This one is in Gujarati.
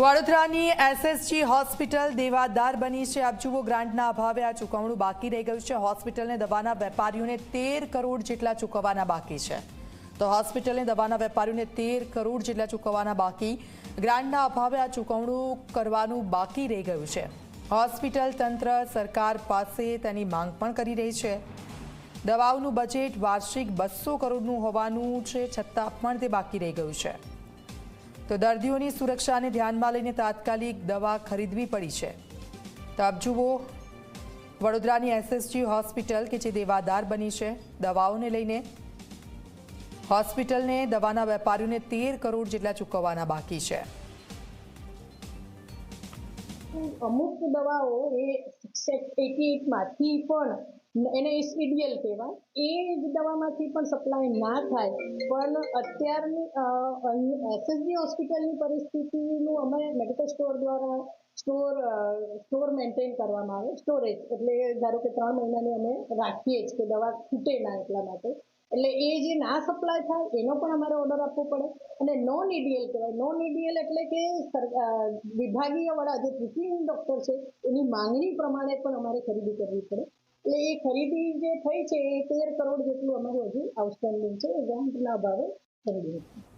વડોદરાની એસએસજી હોસ્પિટલ દેવાદાર બની છે. આપ જુઓ, ગ્રાન્ટના અભાવે આ ચૂકવણું બાકી રહી ગયું છે. હોસ્પિટલને દવાના વેપારીઓને તેર કરોડ જેટલા ચૂકવવાના બાકી છે. તો હોસ્પિટલને દવાના વેપારીઓને તેર કરોડ જેટલા ચૂકવવાના બાકી. ગ્રાન્ટના અભાવે આ ચૂકવણું કરવાનું બાકી રહી ગયું છે. હોસ્પિટલ તંત્ર સરકાર પાસે તેની માંગ પણ કરી રહી છે. દવાઓનું બજેટ વાર્ષિક બસો કરોડનું હોવાનું છે. છતાં પણ તે બાકી રહી ગયું છે. તો દર્દીઓની સુરક્ષાને ધ્યાનમાં લઈને તાત્કાલિક દવા ખરીદવી પડી છે. તો આપ જુઓ, વડોદરાની એસએસજી હોસ્પિટલ કે જે દેવાદાર બની છે, દવાઓને લઈને. હોસ્પિટલને દવાના વેપારીઓને તેર કરોડ જેટલા ચૂકવવાના બાકી છે. અમુક દવાઓ એ એટી એટમાંથી પણ એને ઈડીએલ કહેવાય. એ જ દવામાંથી પણ સપ્લાય ના થાય, પણ અત્યારની એસએસજી હોસ્પિટલની પરિસ્થિતિનું અમે મેડિકલ સ્ટોર દ્વારા સ્ટોર સ્ટોર મેન્ટેન કરવામાં આવે. સ્ટોરેજ એટલે ધારો કે ત્રણ મહિનાની અમે રાખીએ જ કે દવા ખૂટે ના એટલા માટે. એટલે એ જે ના સપ્લાય થાય, એનો પણ અમારે ઓર્ડર આપવો પડે. અને નોન ઈડીએલ કહેવાય. નોન ઈડીએલ એટલે કે વિભાગીય વડા જે ટ્રીટિંગ ડૉક્ટર છે, એની માંગણી પ્રમાણે પણ અમારે ખરીદી કરવી પડે. એટલે એ ખરીદી જે થઈ છે એ તેર કરોડ જેટલું અમારું હજુ આઉટસ્ટેન્ડિંગ છે. એ ગ્રાન્ટના અભાવે ખરીદી. નથી